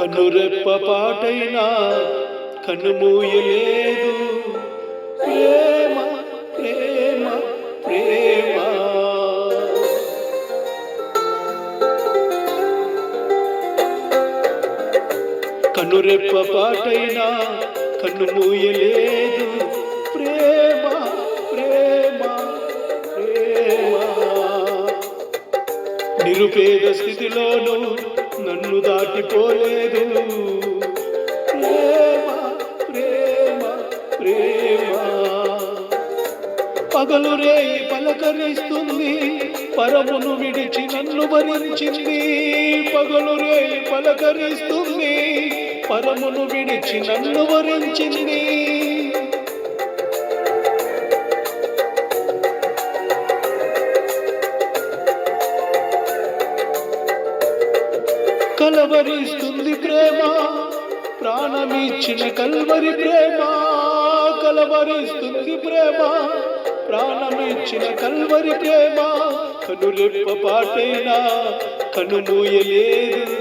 కనురెప్ప పాటైనా కనుమూయలేదు ప్రేమ ప్రేమ ప్రేమ. కనురెప్ప పాటైనా కనుమూయలేదు ప్రేమ ప్రేమ ప్రేమ. నిరుపేద స్థితిలోనూ నన్ను దాటిపోలేదు. ప్రేమ ప్రేమ ప్రేమ. పగలు రేయి పలకరిస్తుంది పరమును విడిచి నన్ను భరించింది. పగలు రేయి పలకరిస్తుంది పరమును విడిచి నన్ను వరించింది కలవరిస్తుంది ప్రేమ. ప్రాణమిచ్చిన కల్వరి ప్రేమ. కలవరిస్తుంది ప్రేమ. ప్రాణమిచ్చిన కల్వరి ప్రేమ. కనురెప్ప పాటైనా కనుమూయలేదు. ప్రేమ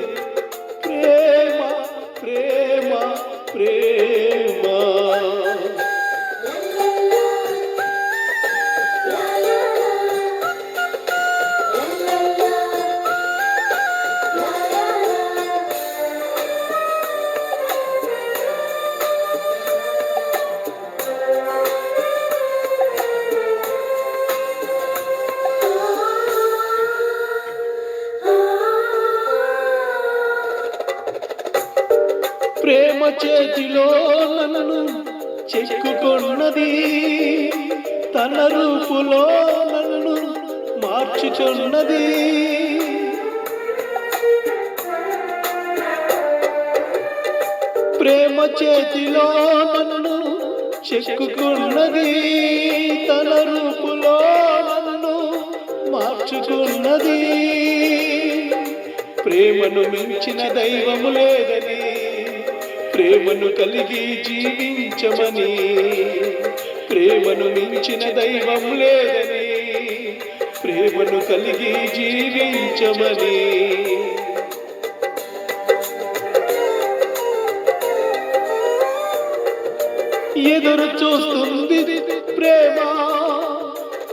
ఉన్నది. తన రూపులో నన్ను మార్చుచున్నది. ప్రేమ చేతిలో నన్ను చెక్కుకున్నది. తన రూపులో నన్ను మార్చుకున్నది ప్రేమను మించిన దైవము లేదని ప్రేమను కలిగి జీవించమని ప్రేమను మించిన దైవం లేదని ప్రేమను కలిగి జీవించమని. ఎదురు చూస్తుంది ప్రేమ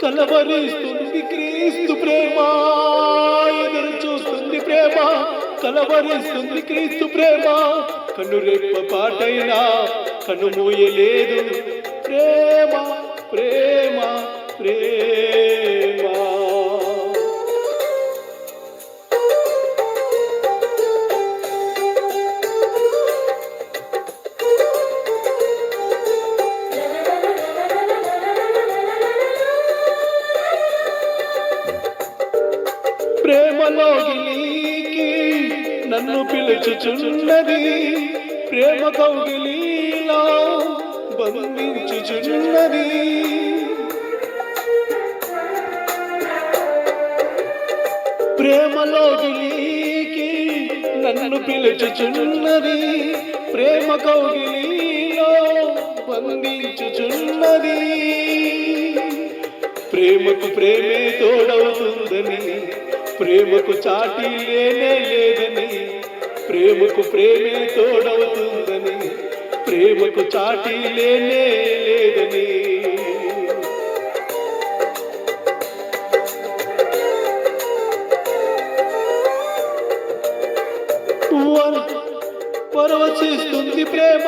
కలవరిస్తుంది క్రీస్తు ప్రేమ. ఎదురు చూస్తుంది ప్రేమ కలవరిస్తుంది క్రీస్తు ప్రేమ. కనురెప్ప పాటైనా కనుమూయలేదు. ప్రేమ ప్రేమ ప్రేమ. నన్ను పిలుచుచున్నది ప్రేమ కౌగిలీలా బంధించుచున్నది. ప్రేమలో గిలీకి నన్ను పిలుచుచున్నది ప్రేమ కౌగిలీలో బంధించుచున్నది. ప్రేమకు ప్రేమే తోడవుతుందని ప్రేమకు చాటి లేనే లేదని ప్రేమకు ప్రేమే తోడవుతుందని ప్రేమకు చాటి లేనే లేదని. పరవశిస్తుంది ప్రేమ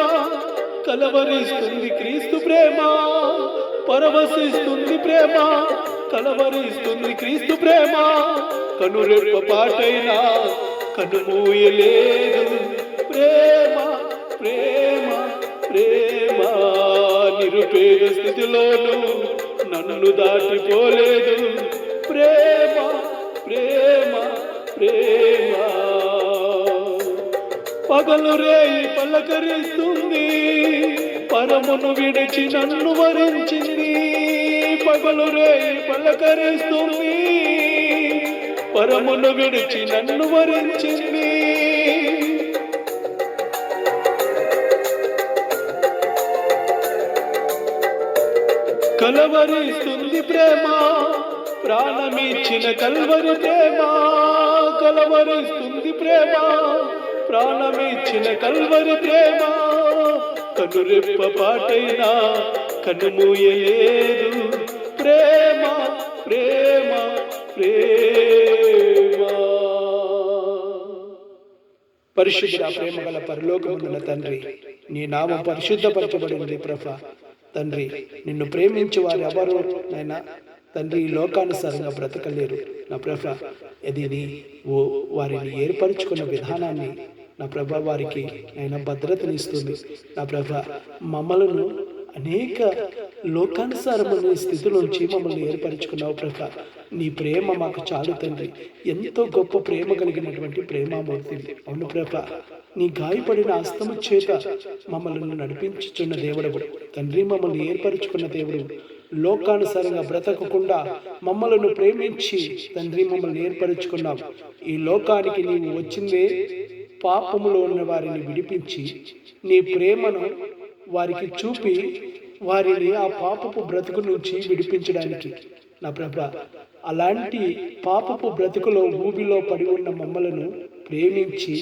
కలవరిస్తుంది క్రీస్తు ప్రేమ. పరవశిస్తుంది ప్రేమ కలవరిస్తుంది క్రీస్తు ప్రేమ. కనురెప్ప పాటైనా కనుమూయలేదు. ప్రేమ ప్రేమ ప్రేమ నిరుపేద స్థితిలోనూ నన్ను దాటిపోలేదు. ప్రేమ ప్రేమ ప్రేమ. పగలు రేయి పలకరిస్తుంది పరమును విడిచి నన్ను వరించింది. పగలు రేయి పలకరిస్తుంది పరమును విడిచి నన్ను వరించింది. కలవరిస్తుంది ప్రేమ ప్రాణమిచ్చిన కల్వరి ప్రేమ. కలవరిస్తుంది ప్రేమ ప్రాణమిచ్చిన కల్వరి ప్రేమ. కనురెప్ప పాటైనా కనుమూయలేదు ప్రేమ ప్రేమ ప్రేమ. పరిశుద్ధ ప్రేమ గల పరలోకమున్న తండ్రి నీ నామం పరిశుద్ధపరచబడింది ప్రభ. తండ్రి నిన్ను ప్రేమించి వారు ఎవరు నైనా? తండ్రి ఈ లోకానుసారంగా బ్రతకలేరు. నా ప్రభ ఇది ఓ వారిని ఏర్పరచుకున్న విధానాన్ని నా ప్రభ వారికి నైనా భద్రతనిస్తుంది. నా ప్రభ మమ్మలను అనేక లోకానుసారమైన స్థితిలోంచి మమ్మల్ని ఏర్పరచుకున్నావు ప్రభ నీ ప్రేమ మాకు చాలు తండ్రి. ఎంతో గొప్ప ప్రేమ కలిగినటువంటి ప్రేమామూర్తి. అవును ప్రభ నీ గాయపడిన అస్తము చేత మమ్మల్ని నడిపించుచున్న దేవుడు. తండ్రి మమ్మల్ని ఏర్పరచుకున్న దేవుడు. లోకానుసారంగా బ్రతకకుండా మమ్మలను ప్రేమించి తండ్రి మమ్మల్ని ఏర్పరచుకున్నావు. ఈ లోకానికి నీవు వచ్చిందే పాపములో ఉన్న వారిని విడిపించి నీ ప్రేమను వారికి చూపి వారిని ఆ పాపపు బ్రతుకు నుంచి విడిపించడానికి. నా ప్రభ అలాంటి పాపపు బ్రతుకులో భూమిలో పడి ఉన్న మమ్మలను ప్రేమించి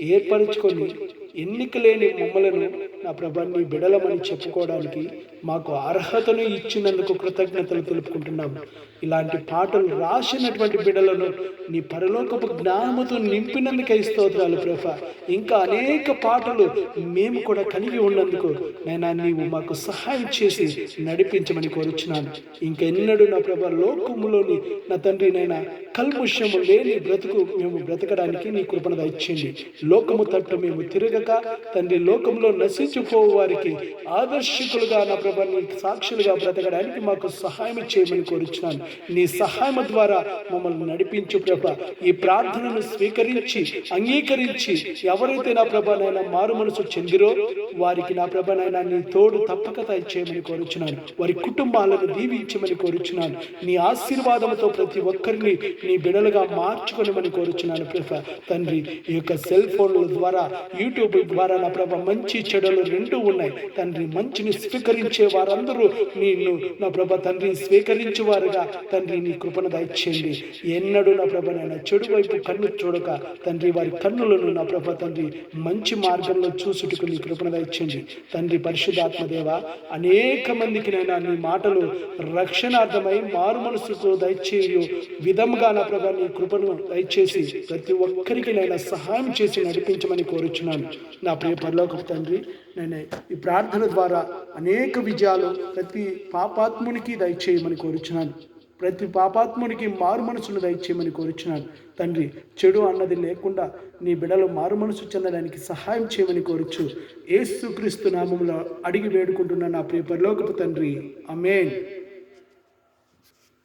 ఏర్పరచుకొని ఎన్నిక లేని మమ్మలను నా ప్రభాన్ని బిడలమని చెప్పుకోవడానికి మాకు అర్హతను ఇచ్చినందుకు కృతజ్ఞతలు తెలుపుకుంటున్నాము ఇలాంటి పాటలు రాసినటువంటి బిడ్డలను నీ పరలోకపు జ్ఞానముతో నింపినందుకై స్తోత్రాలు ప్రభ ఇంకా అనేక పాటలు మేము కూడా కలిగి ఉన్నందుకు నైనా నీవు మాకు సహాయం చేసి నడిపించమని కోరుచున్నాను. ఇంకెన్నడూ నా ప్రభ లోకములోని నా తండ్రి నైనా కల్ముష్యము లేని బ్రతుకు మేము బ్రతకడానికి నీ కృపణ దయచేయండి. లోకము తట్టు మేము తిరగక తండ్రి లోకంలో నశించిపోవు వారికి ఆదర్శకులుగా నా ప్రభ నీ సాక్షులుగా బ్రతకడానికి మాకు సహాయం చేయమని కోరుచున్నాను. నీ సహాయం ద్వారా మమ్మల్ని నడిపించు ప్రభ. ఈ ప్రార్థనను స్వీకరించి అంగీకరించి ఎవరైతే నా ప్రభ నైనా మారు మనసు చెందిరో వారికి నా ప్రభ నైనా నీ తోడు తప్పక చేయమని కోరుచున్నాను. వారి కుటుంబాలను దీవించమని కోరుచున్నాను. నీ ఆశీర్వాదంతో ప్రతి ఒక్కరిని నీ బిడలుగా మార్చుకొనమని కోరుచున్నాను ప్రభ. తండ్రి ఈ యొక్క సెల్ ఫోన్ల ద్వారా యూట్యూబ్ ద్వారా నా ప్రభ మంచి చెడులు రెండు ఉన్నాయి. తండ్రి మంచిని స్వీకరించి వారందరూ నిన్ను నా ప్రభ తండ్రి స్వీకరించేవారుగా. తండ్రి నీ కృపను దయచేయండి. ఎన్నడూ నా ప్రభ నాయన చెడు వైపు కన్ను చూడక. తండ్రి వారి కన్నులను నా ప్రభ తండ్రి మంచి మార్గంలో చూసుటకు నీ కృపను దయచేయండి. తండ్రి పరిశుద్ధాత్మదేవ అనేక మందికి నైనా నీ మాటలు రక్షణార్థమై మారు మనసుతో దయచేయు. విధముగా నా ప్రభ నీ కృపను దయచేసి ప్రతి ఒక్కరికి నైనా సహాయం చేసి నడిపించమని కోరుచున్నాను. నా ప్రియ పరలోకపు తండ్రి నేను. ఈ ప్రార్థన ద్వారా అనేక విజయాలు ప్రతి పాపాత్మునికి దయచేయమని కోరుచున్నాను. ప్రతి పాపాత్మునికి మారు మనసును దయచేయమని కోరుచున్నాను. తండ్రి చెడు అన్నది లేకుండా నీ బిడలు మారు మనసు చెందడానికి సహాయం చేయమని కోరుచు. ఏసుక్రీస్తు నామంలో అడిగి వేడుకుంటున్న నా ప్రియ పరలోకపు తండ్రి. Amen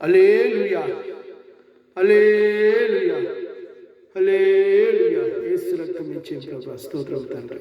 hallelujah hallelujah hallelujah Yesu రక్తం ఇచ్చే ప్రభా స్తోత్రం తండ్రి.